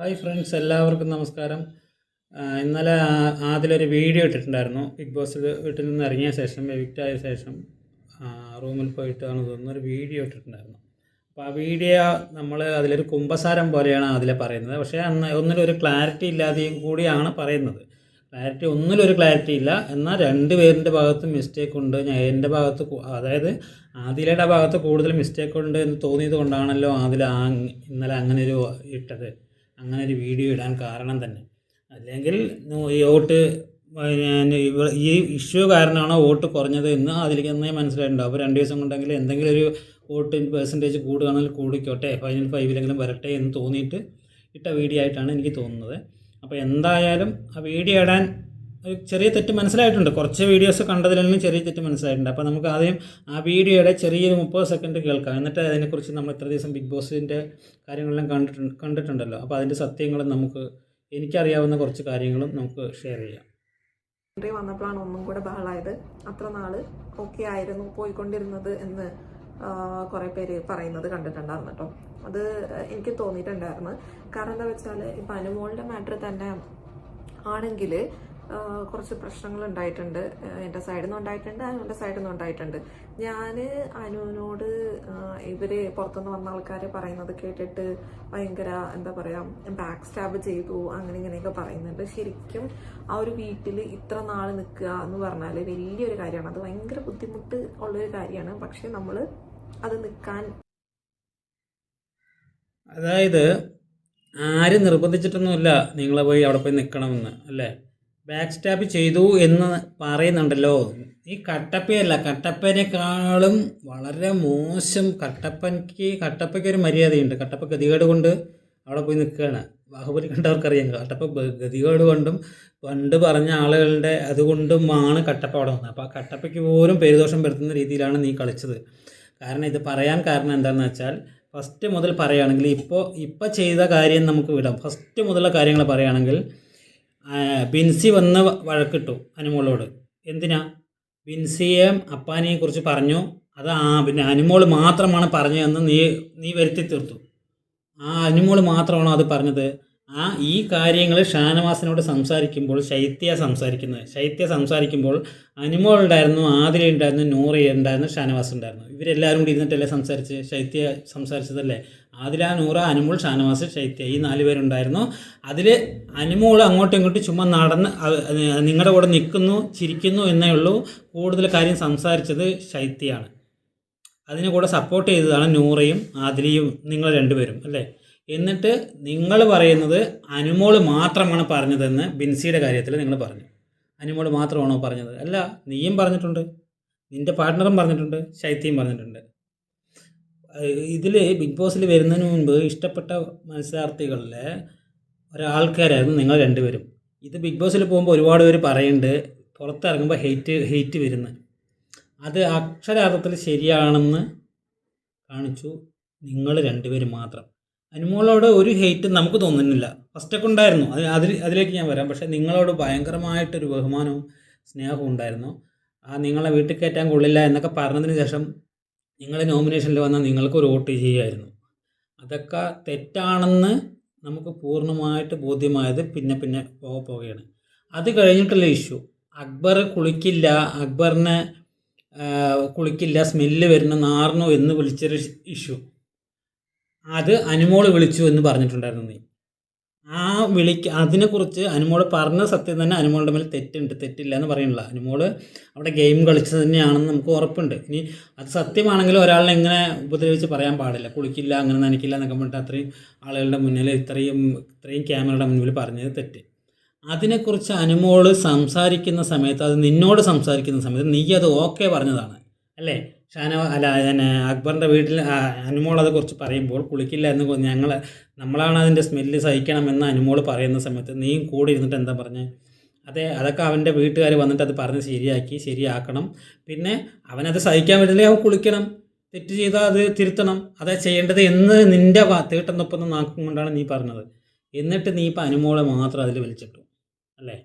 Hi friends എല്ലാവർക്കും നമസ്കാരം. ഇന്നലെ ആദ്യമൊരു വീഡിയോ ഇട്ടിട്ടുണ്ടായിരുന്നു. ബിഗ് ബോസ് വീട്ടിൽ നിന്ന് ഇറങ്ങിയ ശേഷം എവിക്റ്റ് ആയ ശേഷം റൂമിൽ പോയിട്ടാണ് തോന്നുന്നു. ഒരു വീഡിയോ ഇട്ടിട്ടുണ്ടായിരുന്നു. അപ്പോൾ ആ വീഡിയോ നമ്മൾ അതിലൊരു കുമ്പസാരം പോലെയാണ് അതിലെ പറയുന്നത്. പക്ഷേ അന്ന് ഒന്നിലൊരു ക്ലാരിറ്റി ഇല്ലാതെയും കൂടിയാണ് പറയുന്നത്. ക്ലാരിറ്റി ഒന്നിലൊരു ക്ലാരിറ്റി ഇല്ല. എന്നാൽ രണ്ട് പേരിന്റെ ഭാഗത്ത് മിസ്റ്റേക്ക് ഉണ്ട്. ഞാൻ എന്റെ ഭാഗത്ത് അതായത് ആദിലയുടെ ഭാഗത്ത് കൂടുതൽ മിസ്റ്റേക്ക് ഉണ്ട് എന്ന് തോന്നിയത് കൊണ്ടാണല്ലോ ആദില ഇന്നലെ അങ്ങനെ ഒരു ഇട്ടത്. അങ്ങനെ ഒരു വീഡിയോ ഇടാൻ കാരണം തന്നെ. അല്ലെങ്കിൽ ഈ വോട്ട് ഈ ഇഷ്യൂ കാരണമാണ് വോട്ട് കുറഞ്ഞത് എന്ന് അതിലേക്ക് നന്നായി മനസ്സിലായിട്ടുണ്ടാവും അപ്പോൾ രണ്ട് ദിവസം കൊണ്ടെങ്കിൽ എന്തെങ്കിലും ഒരു വോട്ട് പെർസെന്റേജ് കൂടുകയാണെങ്കിൽ കൂടിക്കോട്ടെ ഫൈനൽ ഫൈവിലെങ്കിലും വരട്ടെ എന്ന് തോന്നിയിട്ട് ഇട്ട വീഡിയോ ആയിട്ടാണ് എനിക്ക് തോന്നുന്നത്. അപ്പോൾ എന്തായാലും ആ വീഡിയോ ഇടാൻ ഒരു ചെറിയ തെറ്റ് മനസ്സിലായിട്ടുണ്ട്. കുറച്ച് വീഡിയോസ് കണ്ടതിലെങ്കിലും ചെറിയ തെറ്റ് മനസ്സിലായിട്ടുണ്ട്. അപ്പോൾ നമുക്ക് ആദ്യം ആ വീഡിയോയുടെ ചെറിയൊരു മുപ്പത് സെക്കൻഡ് കേൾക്കാം. എന്നിട്ട് അതിനെക്കുറിച്ച് നമ്മൾ ഇത്ര ദിവസം ബിഗ് ബോസിന്റെ കാര്യങ്ങളെല്ലാം കണ്ടിട്ടുണ്ട് കണ്ടിട്ടുണ്ടല്ലോ. അപ്പോൾ അതിന്റെ സത്യങ്ങളും നമുക്ക് എനിക്കറിയാവുന്ന കുറച്ച് കാര്യങ്ങളും നമുക്ക് ഷെയർ ചെയ്യാം. വന്നപ്പോഴാണ് ഒന്നും കൂടെ ബഹളായത്. അത്ര നാൾ ഓക്കെ ആയിരുന്നു പോയിക്കൊണ്ടിരുന്നത് എന്ന് കുറെ പേര് പറയുന്നത് കണ്ടിട്ടുണ്ടായിരുന്നു കേട്ടോ. അത് എനിക്ക് തോന്നിയിട്ടുണ്ടായിരുന്നു. കാരണം എന്താ വെച്ചാൽ ഇപ്പം അനുമോളുടെ മാറ്റർ തന്നെ ആണെങ്കിൽ കുറച്ച് പ്രശ്നങ്ങൾ ഉണ്ടായിട്ടുണ്ട് എന്റെ സൈഡിൽ നിന്ന് ഉണ്ടായിട്ടുണ്ട് അനുവിന്റെ സൈഡിൽ നിന്ന് ഉണ്ടായിട്ടുണ്ട്. ഞാൻ അനുവിനോട് ഇവർ പുറത്തുനിന്ന് വന്ന ആൾക്കാർ പറയുന്നത് കേട്ടിട്ട് ഭയങ്കര എന്താ പറയുക ബാക്ക് സ്റ്റാബ് ചെയ്തു അങ്ങനെ ഇങ്ങനെയൊക്കെ പറയുന്നുണ്ട്. ശരിക്കും ആ ഒരു വീട്ടിൽ ഇത്ര നാൾ നിൽക്കുക എന്ന് പറഞ്ഞാൽ വലിയൊരു കാര്യമാണ്. അത് ഭയങ്കര ബുദ്ധിമുട്ട് ഉള്ളൊരു കാര്യമാണ്. പക്ഷെ നമ്മൾ അത് നിൽക്കാൻ അതായത് ആരും നിർബന്ധിച്ചിട്ടൊന്നുമില്ല നിങ്ങളെ പോയി അവിടെ പോയി നിൽക്കണമെന്ന് അല്ലേ? ബാക്ക് സ്റ്റാപ്പ് ചെയ്തു എന്ന് പറയുന്നുണ്ടല്ലോ. ഈ കട്ടപ്പയല്ല കട്ടപ്പനേക്കാളും വളരെ മോശം കട്ടപ്പനയ്ക്ക് കട്ടപ്പയ്ക്ക് ഒരു മര്യാദയുണ്ട്. കട്ടപ്പ ഗതികേട് കൊണ്ട് അവിടെ പോയി നിൽക്കുകയാണ്. ബാഹുബലി കണ്ടവർക്കറിയാം. കട്ടപ്പ ഗതികേട് കൊണ്ടും പണ്ട് പറഞ്ഞ ആളുകളുടെ അതുകൊണ്ടുമാണ് കട്ടപ്പ അവിടെ വന്നത്. അപ്പോൾ ആ കട്ടപ്പയ്ക്ക് പോലും പേരുദോഷം വരുത്തുന്ന രീതിയിലാണ് നീ കളിച്ചത്. കാരണം ഇത് പറയാൻ കാരണം എന്താണെന്ന് വെച്ചാൽ ഫസ്റ്റ് മുതൽ പറയുകയാണെങ്കിൽ ഇപ്പോൾ ഇപ്പോൾ ചെയ്ത കാര്യം നമുക്ക് വിടാം. ഫസ്റ്റ് മുതലുള്ള കാര്യങ്ങൾ പറയുകയാണെങ്കിൽ ബിൻസി വന്ന് വഴക്കിട്ടു അനുമോളോട്. എന്തിനാ? ബിൻസിയെ അപ്പാനിയെ കുറിച്ച് പറഞ്ഞു. അത് ആ പിന്നെ അനുമോൾ മാത്രമാണ് പറഞ്ഞതെന്ന് നീ നീ വരുത്തി തീർത്തു. ആ അനുമോൾ മാത്രമാണോ അത് പറഞ്ഞത്? ആ ഈ കാര്യങ്ങൾ ഷാനവാസിനോട് സംസാരിക്കുമ്പോൾ ശൈത്യ സംസാരിക്കുന്നത്. ശൈത്യ സംസാരിക്കുമ്പോൾ അനുമോൾ ഉണ്ടായിരുന്നു ആതിര ഉണ്ടായിരുന്നു നൂറി ഉണ്ടായിരുന്നു ഷാനവാസ് ഉണ്ടായിരുന്നു. ഇവരെല്ലാവരും കൂടി ഇരുന്നിട്ടല്ലേ സംസാരിച്ച്? ശൈത്യ സംസാരിച്ചതല്ലേ? ആതിര നൂറ അനുമോൾ ഷാനവാസ് ശൈത്യ ഈ നാല് പേരുണ്ടായിരുന്നു. അതിൽ അനുമോൾ അങ്ങോട്ടും ഇങ്ങോട്ടും ചുമ്മാ നടന്ന് നിങ്ങളുടെ കൂടെ നിൽക്കുന്നു ചിരിക്കുന്നു എന്നേ ഉള്ളൂ. കൂടുതൽ കാര്യം സംസാരിച്ചത് ശൈത്യയാണ്. അതിന് കൂടെ സപ്പോർട്ട് ചെയ്തതാണ് നൂറയും ആദിലയും നിങ്ങൾ രണ്ടുപേരും അല്ലേ? എന്നിട്ട് നിങ്ങൾ പറയുന്നത് അനുമോൾ മാത്രമാണ് പറഞ്ഞതെന്ന് ബിൻസിയുടെ കാര്യത്തിൽ നിങ്ങൾ പറഞ്ഞു. അനുമോൾ മാത്രമാണോ പറഞ്ഞത്? അല്ല നീയും പറഞ്ഞിട്ടുണ്ട്. നിന്റെ പാർട്ട്ണറും പറഞ്ഞിട്ടുണ്ട്. ശൈത്യയും പറഞ്ഞിട്ടുണ്ട്. ഇതിൽ ബിഗ് ബോസിൽ വരുന്നതിന് മുൻപ് ഇഷ്ടപ്പെട്ട മത്സരാർത്ഥികളിലെ ഒരാൾക്കാരായിരുന്നു നിങ്ങൾ രണ്ടുപേരും. ഇത് ബിഗ് ബോസിൽ പോകുമ്പോൾ ഒരുപാട് പേര് പറയുന്നുണ്ട് പുറത്തിറങ്ങുമ്പോൾ ഹെയ്റ്റ് ഹെയ്റ്റ് വരുന്നത് അത് അക്ഷരാർത്ഥത്തിൽ ശരിയാണെന്ന് കാണിച്ചു നിങ്ങൾ രണ്ടുപേരും മാത്രം. അനുമോളോട് ഒരു ഹെയ്റ്റ് നമുക്ക് തോന്നുന്നില്ല. ഫസ്റ്റൊക്കെ ഉണ്ടായിരുന്നു. അത് അതിൽ അതിലേക്ക് ഞാൻ വരാം. പക്ഷേ നിങ്ങളോട് ഭയങ്കരമായിട്ടൊരു ബഹുമാനവും സ്നേഹവും ഉണ്ടായിരുന്നു. ആ നിങ്ങളെ വീട്ടിൽ കയറ്റാൻ കൊള്ളില്ല എന്നൊക്കെ പറഞ്ഞതിന് ശേഷം നിങ്ങൾ നോമിനേഷനിൽ വന്നാൽ നിങ്ങൾക്ക് ഒരു വോട്ട് ചെയ്യുമായിരുന്നു അതൊക്കെ തെറ്റാണെന്ന് നമുക്ക് പൂർണമായിട്ട് ബോധ്യമായത് പിന്നെ പിന്നെ പോക പോവുകയാണ് അത് കഴിഞ്ഞിട്ടുള്ള ഇഷ്യൂ അക്ബർ കുളിക്കില്ല അക്ബറിനെ കുളിക്കില്ല സ്മെല്ല് വരുന്നു നാർന്നു എന്ന് വിളിച്ചൊരു ഇഷ്യൂ അത് അനുമോൾ വിളിച്ചു എന്ന് പറഞ്ഞിട്ടുണ്ടായിരുന്നു നീ. ആ വിളിക്ക് അതിനെക്കുറിച്ച് അനുമോൾ പറഞ്ഞ സത്യം തന്നെ അനുമോളുടെ മേലെ തെറ്റുണ്ട് തെറ്റില്ല എന്ന് പറയുന്നില്ല. അനുമോൾ അവിടെ ഗെയിം കളിച്ചത് തന്നെയാണെന്ന് നമുക്ക് ഉറപ്പുണ്ട്. ഇനി അത് സത്യമാണെങ്കിൽ ഒരാളിനെ ഇങ്ങനെ ഉപദ്രവിച്ച് പറയാൻ പാടില്ല? കുളിക്കില്ല അങ്ങനെ നനയ്ക്കില്ല എന്നൊക്കെ പറഞ്ഞിട്ട് അത്രയും ആളുകളുടെ മുന്നിൽ ഇത്രയും ഇത്രയും ക്യാമറയുടെ മുന്നിൽ പറഞ്ഞത് തെറ്റ്. അതിനെക്കുറിച്ച് അനുമോൾ സംസാരിക്കുന്ന സമയത്ത് അത് നിന്നോട് സംസാരിക്കുന്ന സമയത്ത് നീ അത് ഓക്കെ പറഞ്ഞതാണ്. അല്ലേ? ഷാന അല്ല പിന്നെ അക്ബറിന്റെ വീട്ടിൽ അനുമോൾ അതേക്കുറിച്ച് പറയുമ്പോൾ കുളിക്കില്ല എന്ന് ഞങ്ങൾ നമ്മളാണ് അതിന്റെ സ്മെല്ല് സഹിക്കണമെന്ന് അനുമോൾ പറയുന്ന സമയത്ത് നീയും കൂടെ ഇരുന്നിട്ട് എന്താ പറഞ്ഞത് അതെ അതൊക്കെ അവന്റെ വീട്ടുകാർ വന്നിട്ട് അത് പറഞ്ഞ് ശരിയാക്കി ശരിയാക്കണം. പിന്നെ അവനത് സഹിക്കാൻ പറ്റില്ല അവൻ കുളിക്കണം. തെറ്റ് ചെയ്താൽ അത് തിരുത്തണം. അതാ ചെയ്യേണ്ടത് എന്ന് നിന്റെ തീട്ടെന്നൊപ്പം നാക്കും കൊണ്ടാണ് നീ പറഞ്ഞത്. എന്നിട്ട് നീ ഇപ്പം അനുമോളെ മാത്രം അതിൽ വലിച്ചിട്ടു. അല്ലേ?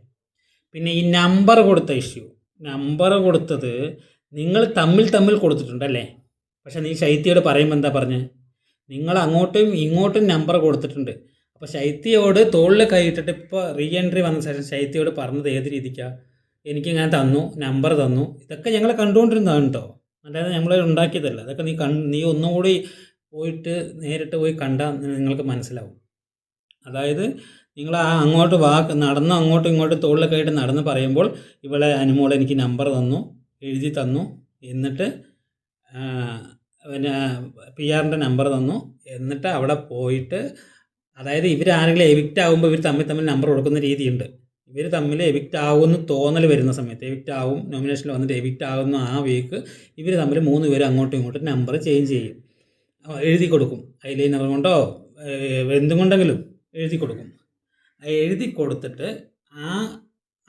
പിന്നെ ഈ നമ്പർ കൊടുത്ത ഇഷ്യൂ നമ്പർ കൊടുത്തത് നിങ്ങൾ തമ്മിൽ തമ്മിൽ കൊടുത്തിട്ടുണ്ടല്ലേ? പക്ഷെ നീ ശൈത്യയോട് പറയുമ്പോൾ എന്താ പറഞ്ഞത് നിങ്ങൾ അങ്ങോട്ടും ഇങ്ങോട്ടും നമ്പർ കൊടുത്തിട്ടുണ്ട്. അപ്പോൾ ശൈത്യയോട് തോളിൽ കൈയിട്ടിട്ട് ഇപ്പോൾ റീ എൻട്രി വന്ന ശേഷം ശൈത്യയോട് പറഞ്ഞത് ഏത് രീതിക്കാണ് എനിക്ക് ഞാൻ തന്നു നമ്പർ തന്നു. ഇതൊക്കെ ഞങ്ങൾ കണ്ടുകൊണ്ടിരുന്നതാണ് കേട്ടോ അല്ലാതെ നമ്മൾ ഉണ്ടാക്കിയതല്ല. അതൊക്കെ നീ കൺ നീ ഒന്നും കൂടി പോയിട്ട് നേരിട്ട് പോയി കണ്ടാൽ നിങ്ങൾക്ക് മനസ്സിലാവും. അതായത് നിങ്ങൾ ആ അങ്ങോട്ട് വാ നടന്ന് അങ്ങോട്ടും ഇങ്ങോട്ടും തോളിലൊക്കെ ആയിട്ട് നടന്ന് പറയുമ്പോൾ ഇവളെ അനുമോൾ എനിക്ക് നമ്പർ തന്നു. എഴുതി തന്നു. എന്നിട്ട് പിന്നെ പി ആറിന്റെ നമ്പർ തന്നു. എന്നിട്ട് അവിടെ പോയിട്ട് അതായത് ഇവരാരെങ്കിലും എവിക്റ്റ് ആകുമ്പോൾ ഇവർ തമ്മിൽ തമ്മിൽ നമ്പർ കൊടുക്കുന്ന രീതിയുണ്ട്. ഇവർ തമ്മിൽ എവിക്റ്റ് ആകുമെന്ന് തോന്നൽ വരുന്ന സമയത്ത് എവിക്റ്റ് ആവും നോമിനേഷനിൽ വന്നിട്ട് എവിക്റ്റ് ആകുന്ന ആ വീക്ക് ഇവർ തമ്മിൽ മൂന്ന് പേര് അങ്ങോട്ടും ഇങ്ങോട്ടും നമ്പർ ചേഞ്ച് ചെയ്യും. എഴുതി കൊടുക്കും. ഐലൈനർ കൊണ്ടോ എന്തുകൊണ്ടെങ്കിലും എന്തും കൊണ്ടെങ്കിലും എഴുതി കൊടുക്കും. എഴുതി കൊടുത്തിട്ട് ആ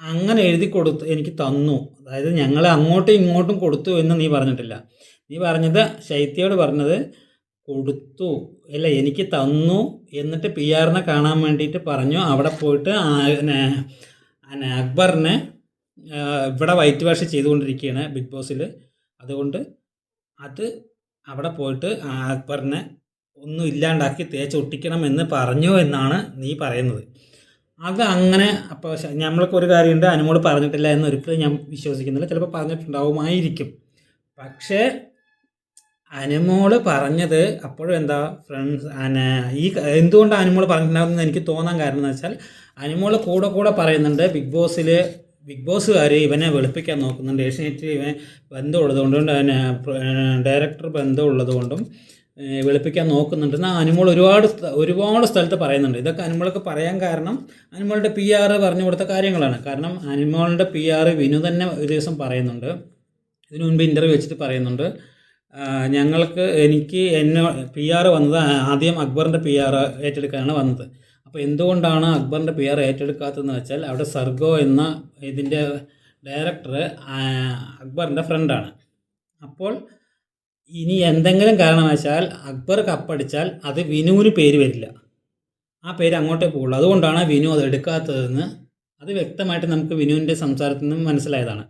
അങ്ങനെ എഴുതി കൊടുത്ത് എനിക്ക് തന്നു. അതായത് ഞങ്ങൾ അങ്ങോട്ടും ഇങ്ങോട്ടും കൊടുത്തു എന്ന് നീ പറഞ്ഞിട്ടില്ല. നീ പറഞ്ഞത് ശൈത്യയോട് പറഞ്ഞത് കൊടുത്തു. അല്ല എനിക്ക് തന്നു എന്നിട്ട് പി ആറിനെ കാണാൻ വേണ്ടിയിട്ട് പറഞ്ഞു. അവിടെ പോയിട്ട് അക്ബറിനെ ഇവിടെ വൈറ്റ് വാഷ് ചെയ്തുകൊണ്ടിരിക്കുകയാണ് ബിഗ് ബോസിൽ അതുകൊണ്ട് അത് അവിടെ പോയിട്ട് അക്ബറിനെ ഒന്നും ഇല്ലാണ്ടാക്കി തേച്ച് ഒട്ടിക്കണം എന്ന് പറഞ്ഞു എന്നാണ് നീ പറയുന്നത്. അത് അങ്ങനെ അപ്പോൾ നമ്മൾക്ക് ഒരു കാര്യമുണ്ട് അനുമോട് പറഞ്ഞിട്ടില്ല എന്ന് ഒരിക്കലും ഞാൻ വിശ്വസിക്കുന്നില്ല. ചിലപ്പോൾ പറഞ്ഞിട്ടുണ്ടാവുമായിരിക്കും. പക്ഷേ അനുമോൾ പറഞ്ഞത് അപ്പോഴും എന്താ ഫ്രണ്ട്സ് ഈ എന്തുകൊണ്ട് അനുമോൾ പറഞ്ഞിട്ടുണ്ടാകുന്നത് എനിക്ക് തോന്നാൻ കാരണം എന്ന് വെച്ചാൽ അനുമോൾ കൂടെ കൂടെ പറയുന്നുണ്ട് ബിഗ് ബോസിൽ ബിഗ് ബോസുകാർ ഇവനെ വെളുപ്പിക്കാൻ നോക്കുന്നുണ്ട്. ഏഷ്യനെറ്റ് ഇവൻ ബന്ധമുള്ളതുകൊണ്ടും ഡയറക്ടർ ബന്ധമുള്ളതുകൊണ്ടും വെളുപ്പിക്കാൻ നോക്കുന്നുണ്ട്. എന്നാൽ അനുമോൾ ഒരുപാട് ഒരുപാട് സ്ഥലത്ത് പറയുന്നുണ്ട്. ഇതൊക്കെ അനുമോളൊക്കെ പറയാൻ കാരണം അനുമോളുടെ പി ആർ പറഞ്ഞു കൊടുത്ത കാര്യങ്ങളാണ്. കാരണം അനുമോളുടെ പി ആർ വിനു തന്നെ ഒരു ദിവസം പറയുന്നുണ്ട്. ഇതിനു മുൻപ് ഇന്റർവ്യൂ വെച്ചിട്ട് പറയുന്നുണ്ട്. ഞങ്ങൾക്ക് എനിക്ക് എന്നെ പി ആർ വന്നത് ആദ്യം അക്ബറിന്റെ പി ആർ ഏറ്റെടുക്കാനാണ് വന്നത്. അപ്പോൾ എന്തുകൊണ്ടാണ് അക്ബറിന്റെ പി ആർ ഏറ്റെടുക്കാത്തതെന്ന് വെച്ചാൽ അവിടെ സർഗോ എന്ന ഇതിന്റെ ഡയറക്ടർ അക്ബറിന്റെ ഫ്രണ്ടാണ് അപ്പോൾ ഇനി എന്തെങ്കിലും കാരണവശാൽ അക്ബർ കപ്പടിച്ചാൽ അത് വിനുവിന് പേര് വരില്ല. ആ പേര് അങ്ങോട്ടേ പോകുള്ളൂ അതുകൊണ്ടാണ് വിനു അത് എടുക്കാത്തതെന്ന് അത് വ്യക്തമായിട്ട് നമുക്ക് വിനുവിന്റെ സംസാരത്തിൽ നിന്നും മനസ്സിലായതാണ്.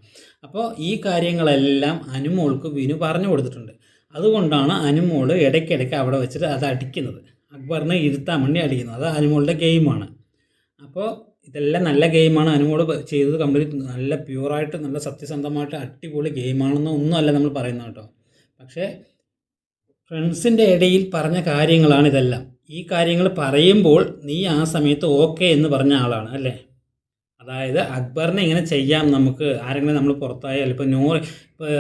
അപ്പോൾ ഈ കാര്യങ്ങളെല്ലാം അനുമോൾക്ക് വിനു പറഞ്ഞു കൊടുത്തിട്ടുണ്ട്. അതുകൊണ്ടാണ് അനുമോൾ ഇടയ്ക്കിടയ്ക്ക് അവിടെ വെച്ചിട്ട് അത് അടിക്കുന്നത്. അക്ബറിനെ ഇരുത്താൻ വേണ്ടി അടിക്കുന്നത്. അത് അനുമോളുടെ ഗെയിമാണ്. അപ്പോൾ ഇതെല്ലാം നല്ല ഗെയിമാണ്. അനുമോൾ ചെയ്തത് കംപ്ലീറ്റ് നല്ല പ്യൂറായിട്ട് നല്ല സത്യസന്ധമായിട്ട് അടിപൊളി ഗെയിമാണെന്ന് ഒന്നുമല്ല നമ്മൾ പറയുന്നത് കേട്ടോ. പക്ഷേ ഫ്രണ്ട്സിന്റെ ഇടയിൽ പറഞ്ഞ കാര്യങ്ങളാണ് ഇതെല്ലാം. ഈ കാര്യങ്ങൾ പറയുമ്പോൾ നീ ആ സമയത്ത് ഓക്കെ എന്ന് പറഞ്ഞ ആളാണ് അല്ലേ? അതായത് അക്ബറിനെ ഇങ്ങനെ ചെയ്യാം നമുക്ക്. ആരെങ്കിലും നമ്മൾ പുറത്തായാൽ ഇപ്പോൾ നൂർ ഇപ്പോൾ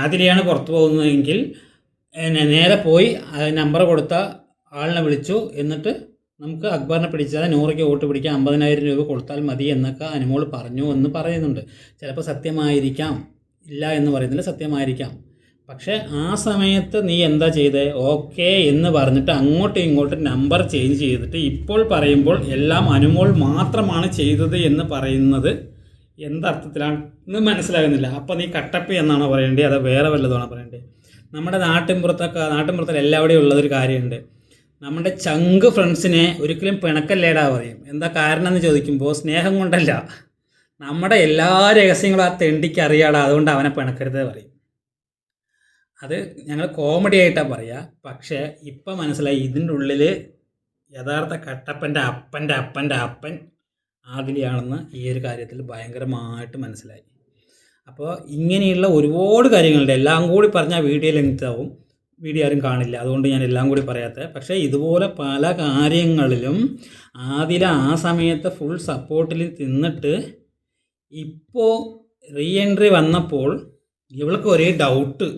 ആതിരയാണ് പുറത്തു പോകുന്നതെങ്കിൽ നേരെ പോയി നമ്പർ കൊടുത്ത ആളിനെ വിളിച്ചു. എന്നിട്ട് നമുക്ക് അക്ബറിനെ പിടിച്ചാൽ നൂറയ്ക്ക് വോട്ട് പിടിക്കാൻ അമ്പതിനായിരം രൂപ കൊടുത്താൽ മതി എന്നൊക്കെ അനുമോൾ പറഞ്ഞു എന്ന് പറയുന്നുണ്ട്. ചിലപ്പോൾ സത്യമായിരിക്കാം ഇല്ല എന്ന് പറയുന്നില്ല സത്യമായിരിക്കാം. പക്ഷേ ആ സമയത്ത് നീ എന്താ ചെയ്തേ? ഓക്കെ എന്ന് പറഞ്ഞിട്ട് അങ്ങോട്ടും ഇങ്ങോട്ടും നമ്പർ ചേഞ്ച് ചെയ്തിട്ട് ഇപ്പോൾ പറയുമ്പോൾ എല്ലാം അനുമോൾ മാത്രമാണ് ചെയ്തത് എന്ന് പറയുന്നത് എന്തർത്ഥത്തിലാണെന്ന് മനസ്സിലാകുന്നില്ല. അപ്പോൾ നീ കട്ടപ്പി എന്നാണോ പറയേണ്ടത് അതോ വേറെ വല്ലതാണോ പറയേണ്ടത് നമ്മുടെ നാട്ടിൻപുറത്തൊക്കെ നാട്ടിൻപുറത്തിൽ എല്ലാവിടെയും ഉള്ളതൊരു കാര്യമുണ്ട്. നമ്മുടെ ചങ്ക് ഫ്രണ്ട്സിനെ ഒരിക്കലും പിണക്കല്ലേടാ പറയും. എന്താ കാരണം എന്ന് ചോദിക്കുമ്പോൾ സ്നേഹം കൊണ്ടല്ല. നമ്മുടെ എല്ലാ രഹസ്യങ്ങളും ആ തെണ്ടിക്ക് അറിയാടാ. അതുകൊണ്ട് അവനെ പിണക്കരുത് പറയും. അത് ഞങ്ങൾ കോമഡി ആയിട്ടാണ് പറയുക പക്ഷേ ഇപ്പം മനസ്സിലായി ഇതിന്റെ ഉള്ളിൽ യഥാർത്ഥ കട്ടപ്പന്റെ അപ്പന്റെ അപ്പന്റെ അപ്പൻ ആദിലിയാണെന്ന് ഈ ഒരു കാര്യത്തിൽ ഭയങ്കരമായിട്ട് മനസ്സിലായി. അപ്പോൾ ഇങ്ങനെയുള്ള ഒരുപാട് കാര്യങ്ങളുണ്ട്. എല്ലാം കൂടി പറഞ്ഞാൽ വീഡിയോ ലെങ്ത് വീഡിയോ ആരും കാണില്ല. അതുകൊണ്ട് ഞാൻ എല്ലാം കൂടി പറയാത്തത്. പക്ഷേ ഇതുപോലെ പല കാര്യങ്ങളിലും ആദില ആ സമയത്ത് ഫുൾ സപ്പോർട്ടിൽ നിന്നിട്ട് ഇപ്പോൾ റീ എൻട്രി വന്നപ്പോൾ ഇവൾക്ക് ഒരേ ഡൗട്ട്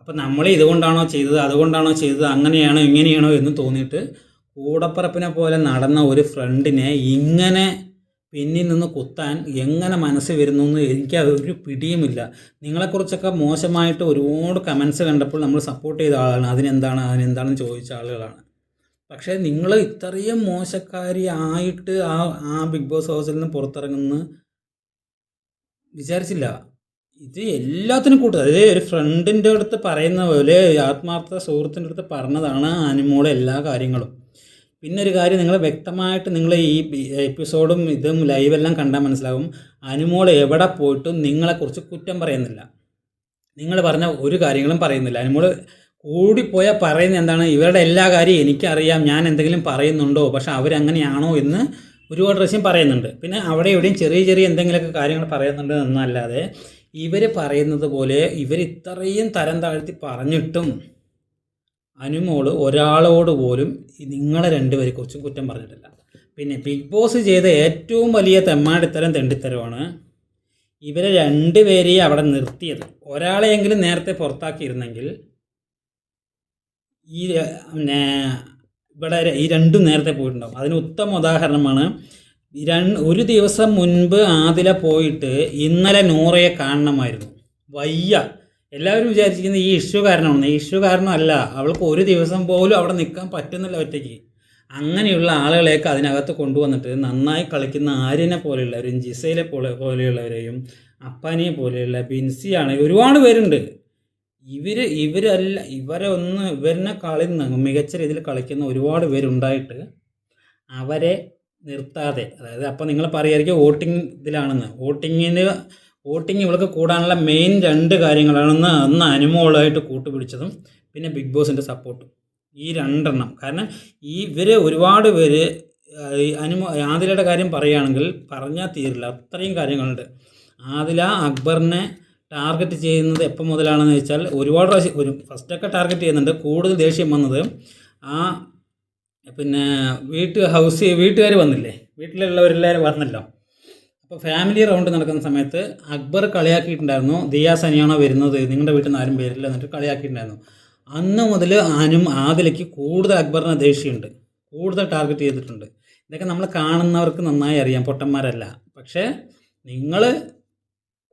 അപ്പം നമ്മൾ ഇതുകൊണ്ടാണോ ചെയ്തത് അതുകൊണ്ടാണോ ചെയ്തത് അങ്ങനെയാണോ ഇങ്ങനെയാണോ എന്ന് തോന്നിയിട്ട് കൂടപ്പറപ്പിനെ പോലെ നടന്ന ഒരു ഫ്രണ്ടിനെ ഇങ്ങനെ പിന്നിൽ നിന്ന് കുത്താൻ എങ്ങനെ മനസ്സ് വരുന്നു എന്ന് എനിക്ക് ഒരു പിടിയുമില്ല. നിങ്ങളെക്കുറിച്ചൊക്കെ മോശമായിട്ട് ഒരുപാട് കമൻസ് കണ്ടപ്പോൾ നമ്മൾ സപ്പോർട്ട് ചെയ്ത ആളാണ്. അതിനെന്താണ് അതിനെന്താണെന്ന് ചോദിച്ച ആളുകളാണ്. പക്ഷേ നിങ്ങൾ ഇത്രയും മോശക്കാരി ആയിട്ട് ആ ആ ബിഗ് ബോസ് ഹൗസിൽ നിന്ന് പുറത്തിറങ്ങുന്ന വിചാരിച്ചില്ല. ഇത് എല്ലാത്തിനും കൂട്ടും. അതായത് ഒരു ഫ്രണ്ടിന്റെ അടുത്ത് പറയുന്ന പോലെ ആത്മാർത്ഥ സുഹൃത്തിന്റെ അടുത്ത് പറഞ്ഞതാണ് അനുമോളെ എല്ലാ കാര്യങ്ങളും. പിന്നെ ഒരു കാര്യം നിങ്ങൾ വ്യക്തമായിട്ട് നിങ്ങൾ ഈ എപ്പിസോഡും ഇതും ലൈവെല്ലാം കണ്ടാൽ മനസ്സിലാകും. അനുമോൾ എവിടെ പോയിട്ടും നിങ്ങളെക്കുറിച്ച് കുറ്റം പറയുന്നില്ല. നിങ്ങൾ പറഞ്ഞ ഒരു കാര്യങ്ങളും പറയുന്നില്ല. അനുമോൾ കൂടിപ്പോയാൽ പറയുന്ന എന്താണ്? ഇവരുടെ എല്ലാ കാര്യവും എനിക്കറിയാം. ഞാൻ എന്തെങ്കിലും പറയുന്നുണ്ടോ? പക്ഷെ അവരങ്ങനെയാണോ എന്ന് ഒരുപാട് പ്രാവശ്യം പറയുന്നുണ്ട്. പിന്നെ അവിടെ എവിടെയും ചെറിയ ചെറിയ എന്തെങ്കിലുമൊക്കെ കാര്യങ്ങൾ പറയുന്നുണ്ട് എന്നല്ലാതെ ഇവർ പറയുന്നത് പോലെ ഇവർ ഇത്രയും തരം താഴ്ത്തി പറഞ്ഞിട്ടും അനുമോൾ ഒരാളോട് പോലും നിങ്ങളെ രണ്ടുപേരെ കുറിച്ചും കുറ്റം പറഞ്ഞിട്ടില്ല. പിന്നെ ബിഗ് ബോസ് ചെയ്ത ഏറ്റവും വലിയ തെമ്മാടിത്തരം തെണ്ടിത്തരമാണ് ഇവരെ രണ്ടുപേരെയും അവിടെ നിർത്തിയത്. ഒരാളെയെങ്കിലും നേരത്തെ പുറത്താക്കിയിരുന്നെങ്കിൽ ഈ ഇവിടെ ഈ രണ്ടും നേരത്തെ പോയിട്ടുണ്ടാവും. അതിന് ഉത്തമ ഉദാഹരണമാണ് ഒരു ദിവസം മുൻപ് ആദില പോയിട്ട് ഇന്നലെ നൂറയെ കാണണമായിരുന്നു. വയ്യ. എല്ലാവരും വിചാരിച്ചിരിക്കുന്നത് ഈ ഇഷ്യൂ കാരണമാണ്. ഈ ഇഷ്യൂ കാരണമല്ല. അവൾക്ക് ഒരു ദിവസം പോലും അവിടെ നിൽക്കാൻ പറ്റുന്നില്ല ഒറ്റയ്ക്ക്. അങ്ങനെയുള്ള ആളുകളെയൊക്കെ അതിനകത്ത് കൊണ്ടുവന്നിട്ട് നന്നായി കളിക്കുന്ന ആര്യനെ പോലെയുള്ളവരും ജിസയിലെ പോലെ പോലെയുള്ളവരെയും അപ്പാനിയെ പോലെയുള്ള ബിൻസി ബിൻസിയാണ് ഒരുപാട് പേരുണ്ട്. ഇവർ ഇവരല്ല ഇവരെ ഒന്ന് ഇവരിനെ കളി മികച്ച രീതിയിൽ കളിക്കുന്ന ഒരുപാട് പേരുണ്ടായിട്ട് അവരെ നിർത്താതെ. അതായത് അപ്പം നിങ്ങൾ പറയുമായിരിക്കും വോട്ടിംഗ് ഇതിലാണെന്ന്. വോട്ടിങ്ങിന് വോട്ടിംഗ് ഇവൾക്ക് കൂടാനുള്ള മെയിൻ രണ്ട് കാര്യങ്ങളാണെന്ന് അന്ന് അനുമോളായിട്ട് കൂട്ടുപിടിച്ചതും പിന്നെ ബിഗ് ബോസിന്റെ സപ്പോർട്ടും ഈ രണ്ടെണ്ണം. കാരണം ഈ ഇവർ ഒരുപാട് പേര് അനുമോ ആദിലയുടെ കാര്യം പറയുകയാണെങ്കിൽ പറഞ്ഞാൽ തീരില്ല. അത്രയും കാര്യങ്ങളുണ്ട്. ആദില അക്ബറിനെ ടാർഗറ്റ് ചെയ്യുന്നത് എപ്പം മുതലാണെന്ന് വെച്ചാൽ ഒരുപാട് പ്രാവശ്യം ഒരു ഫസ്റ്റൊക്കെ ടാർഗറ്റ് ചെയ്യുന്നുണ്ട്. കൂടുതൽ ദേഷ്യം വന്നത് ആ പിന്നെ വീട്ട് ഹൗസ് വീട്ടുകാർ വന്നില്ലേ? വീട്ടിലുള്ളവരെല്ലാവരും വന്നല്ലോ. അപ്പോൾ ഫാമിലി റൗണ്ട് നടക്കുന്ന സമയത്ത് അക്ബർ കളിയാക്കിയിട്ടുണ്ടായിരുന്നു. ദിയാ അനിയാണോ വരുന്നത്? നിങ്ങളുടെ വീട്ടിൽ നിന്ന് ആരും വരില്ല എന്നിട്ട് കളിയാക്കിയിട്ടുണ്ടായിരുന്നു. അന്ന് മുതൽ ആനും ആദിലയ്ക്ക് കൂടുതൽ അക്ബറിനെ ദേഷ്യമുണ്ട്. കൂടുതൽ ടാർഗറ്റ് ചെയ്തിട്ടുണ്ട്. ഇതൊക്കെ നമ്മൾ കാണുന്നവർക്ക് നന്നായി അറിയാം. പൊട്ടന്മാരല്ല. പക്ഷേ നിങ്ങൾ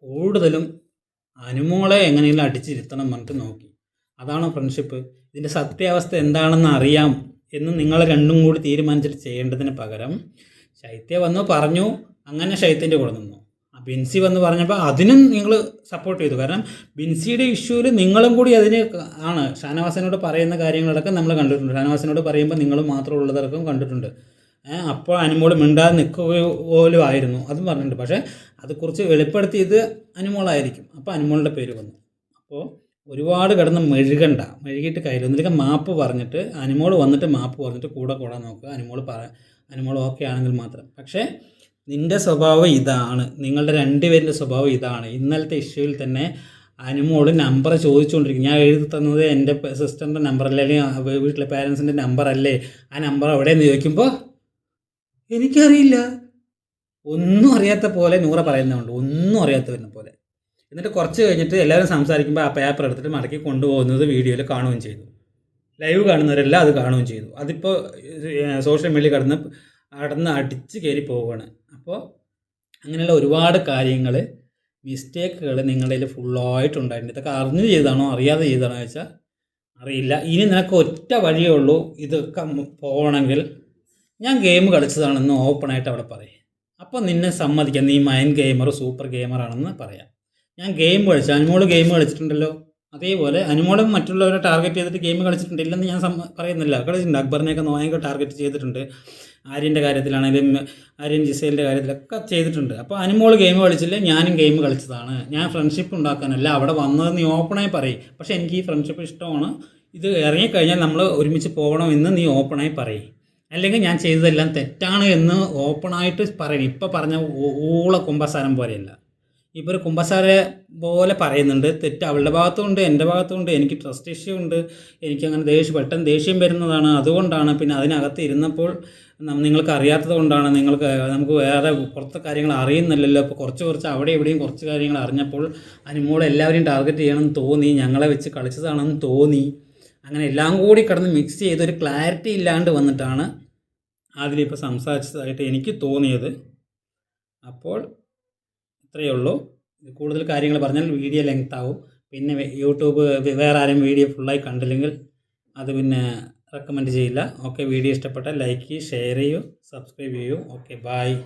കൂടുതലും അനുമോളെ എങ്ങനെയെങ്കിലും അടിച്ചിരുത്തണം എന്നിട്ട് നോക്കി. അതാണോ ഫ്രണ്ട്ഷിപ്പ് ഇതിന്റെ സത്യാവസ്ഥ എന്താണെന്ന് അറിയാം. എന്ന് നിങ്ങൾ രണ്ടും കൂടി തീരുമാനിച്ചിട്ട് ചെയ്യേണ്ടതിന് പകരം ശൈത്യ വന്നു പറഞ്ഞു അങ്ങനെ ശൈത്യന്റെ കൂടെ നിന്നു. ബിൻസി വന്ന് പറഞ്ഞപ്പോൾ അതിനും നിങ്ങൾ സപ്പോർട്ട് ചെയ്തു. കാരണം ബിൻസിയുടെ ഇഷ്യൂവിൽ നിങ്ങളും കൂടി അതിന് ആണ് ഷാനവാസിനോട് പറയുന്ന കാര്യങ്ങളൊക്കെ നമ്മൾ കണ്ടിട്ടുണ്ട്. ഷാനവാസിനോട് പറയുമ്പോൾ നിങ്ങൾ മാത്രമുള്ളതൊക്കെ കണ്ടിട്ടുണ്ട്. ഏ, അപ്പോൾ അനുമോൾ മിണ്ടാതെ നിൽക്കുക പോലും ആയിരുന്നു. അതും പറഞ്ഞിട്ടുണ്ട്. പക്ഷേ അത് കുറച്ച് വെളിപ്പെടുത്തിയത് അനുമോളായിരിക്കും. അപ്പോൾ അനുമോളുടെ പേര് വന്നു. അപ്പോൾ ഒരുപാട് കിടന്ന് മെഴുകണ്ട. മെഴുകിയിട്ട് കയ്യിൽ ഒന്നിലേക്ക് മാപ്പ് പറഞ്ഞിട്ട് അനിമോൾ വന്നിട്ട് മാപ്പ് പറഞ്ഞിട്ട് കൂടെ കൂടാൻ നോക്കുക. അനിമോൾ പറ അനിമോൾ ഓക്കെ ആണെങ്കിൽ മാത്രം. പക്ഷേ നിന്റെ സ്വഭാവം ഇതാണ്. നിങ്ങളുടെ രണ്ടുപേരുടെ സ്വഭാവം ഇതാണ്. ഇന്നലത്തെ ഇഷ്യൂവിൽ തന്നെ അനുമോൾ നമ്പർ ചോദിച്ചുകൊണ്ടിരിക്കും ഞാൻ എഴുതി തന്നത് എന്റെ സിസ്റ്ററിന്റെ നമ്പറല്ലേ അല്ലെങ്കിൽ വീട്ടിലെ പാരൻസിന്റെ നമ്പറല്ലേ ആ നമ്പർ എവിടെയെന്ന് ചോദിക്കുമ്പോൾ എനിക്കറിയില്ല. ഒന്നും അറിയാത്ത പോലെ നൂറ പറയുന്നുണ്ട് ഒന്നും അറിയാത്തവരിനെ പോലെ. എന്നിട്ട് കുറച്ച് കഴിഞ്ഞിട്ട് എല്ലാവരും സംസാരിക്കുമ്പോൾ ആ പേപ്പർ എടുത്തിട്ട് മടക്കി കൊണ്ടുപോകുന്നത് വീഡിയോയിൽ കാണുകയും ചെയ്തു. ലൈവ് കാണുന്നവരെല്ലാം അത് കാണുകയും ചെയ്തു. അതിപ്പോൾ സോഷ്യൽ മീഡിയ കടന്ന് അടന്ന് അടിച്ച് കയറി പോവുകയാണ്. അപ്പോൾ അങ്ങനെയുള്ള ഒരുപാട് കാര്യങ്ങൾ മിസ്റ്റേക്കുകൾ നിങ്ങളുടെ കയ്യിൽ ഫുള്ളായിട്ടുണ്ടായിട്ടുണ്ട് ഇതൊക്കെ അറിഞ്ഞ് ചെയ്താണോ അറിയാതെ ചെയ്താണോ വെച്ചാൽ അറിയില്ല. ഇനി നിനക്ക് ഒറ്റ വഴിയേ ഉള്ളൂ ഇതൊക്കെ പോകണമെങ്കിൽ ഞാൻ ഗെയിം കളിച്ചതാണെന്ന് ഓപ്പണായിട്ട് അവിടെ പറയും. അപ്പോൾ നിന്നെ സമ്മതിക്കാം. നീ മൈൻ ഗെയിമർ സൂപ്പർ ഗെയിമറാണെന്ന് പറയാം. ഞാൻ ഗെയിം കളിച്ചു. അനുമോൾ ഗെയിം കളിച്ചിട്ടുണ്ടല്ലോ. അതേപോലെ അനുമോളും മറ്റുള്ളവരെ ടാർഗറ്റ് ചെയ്തിട്ട് ഗെയിം കളിച്ചിട്ടുണ്ട് ഇല്ലെന്ന് ഞാൻ പറയുന്നില്ല. കളിച്ചിട്ടുണ്ട്. അക്ബറിനെയൊക്കെ നോയൊക്കെ ടാർഗറ്റ് ചെയ്തിട്ടുണ്ട്. ആര്യന്റെ കാര്യത്തിലാണെങ്കിലും ആര്യൻ ജിസേലിന്റെ കാര്യത്തിലൊക്കെ ചെയ്തിട്ടുണ്ട്. അപ്പോൾ അനുമോൾ ഗെയിം കളിച്ചില്ല? ഞാനും ഗെയിം കളിച്ചതാണ്. ഞാൻ ഫ്രണ്ട്ഷിപ്പ് ഉണ്ടാക്കാനല്ല. അവിടെ വന്നത് നീ ഓപ്പണായി പറയും. പക്ഷേ എനിക്ക് ഈ ഫ്രണ്ട്ഷിപ്പ് ഇഷ്ടമാണ്. ഇത് ഇറങ്ങിക്കഴിഞ്ഞാൽ നമ്മൾ ഒരുമിച്ച് പോകണമെന്ന് നീ ഓപ്പണായി പറയും. അല്ലെങ്കിൽ ഞാൻ ചെയ്തതെല്ലാം തെറ്റാണ് എന്ന് ഓപ്പണായിട്ട് പറയണം ഇപ്പം പറഞ്ഞ ഊള കുമ്പസാരം പോലെയല്ല. ഒരു കുമ്പസാരെ പോലെ പറയുന്നുണ്ട് തെറ്റ് അവളുടെ ഭാഗത്തുമുണ്ട് എന്റെ ഭാഗത്തുമുണ്ട് എനിക്ക് ട്രസ്റ്റ് ഇഷ്യൂ ഉണ്ട് എനിക്കങ്ങനെ ദേഷ്യം പെട്ടെന്ന് ദേഷ്യം വരുന്നതാണ് അതുകൊണ്ടാണ് പിന്നെ അതിനകത്ത് ഇരുന്നപ്പോൾ നിങ്ങൾക്ക് അറിയാത്തത് കൊണ്ടാണ് നിങ്ങൾക്ക് നമുക്ക് വേറെ പുറത്തെ കാര്യങ്ങൾ അറിയുന്നില്ലല്ലോ. അപ്പോൾ കുറച്ച് കുറച്ച് അവിടെ എവിടെയും കുറച്ച് കാര്യങ്ങൾ അറിഞ്ഞപ്പോൾ അനുമോൾ എല്ലാവരെയും ടാർഗറ്റ് ചെയ്യണമെന്ന് തോന്നി ഞങ്ങളെ വെച്ച് കളിച്ചതാണെന്ന് തോന്നി. അങ്ങനെ എല്ലാം കൂടി കിടന്ന് മിക്സ് ചെയ്ത് ഒരു ക്ലാരിറ്റി ഇല്ലാണ്ട് വന്നിട്ടാണ് അതിലിപ്പോൾ സംസാരിച്ചതായിട്ട് എനിക്ക് തോന്നിയത്. അപ്പോൾ ഇത്രയേ ഉള്ളൂ. കൂടുതൽ കാര്യങ്ങൾ പറഞ്ഞാൽ വീഡിയോ ലെങ്ത് ആവും. പിന്നെ യൂട്യൂബ് വേറെ ആരും വീഡിയോ ഫുള്ളായി കണ്ടില്ലെങ്കിൽ അത് പിന്നെ റെക്കമെൻഡ് ചെയ്യില്ല. ഓക്കെ വീഡിയോ ഇഷ്ടപ്പെട്ടാൽ ലൈക്ക് ചെയ്യൂ ഷെയർ ചെയ്യൂ സബ്സ്ക്രൈബ് ചെയ്യൂ. Okay bye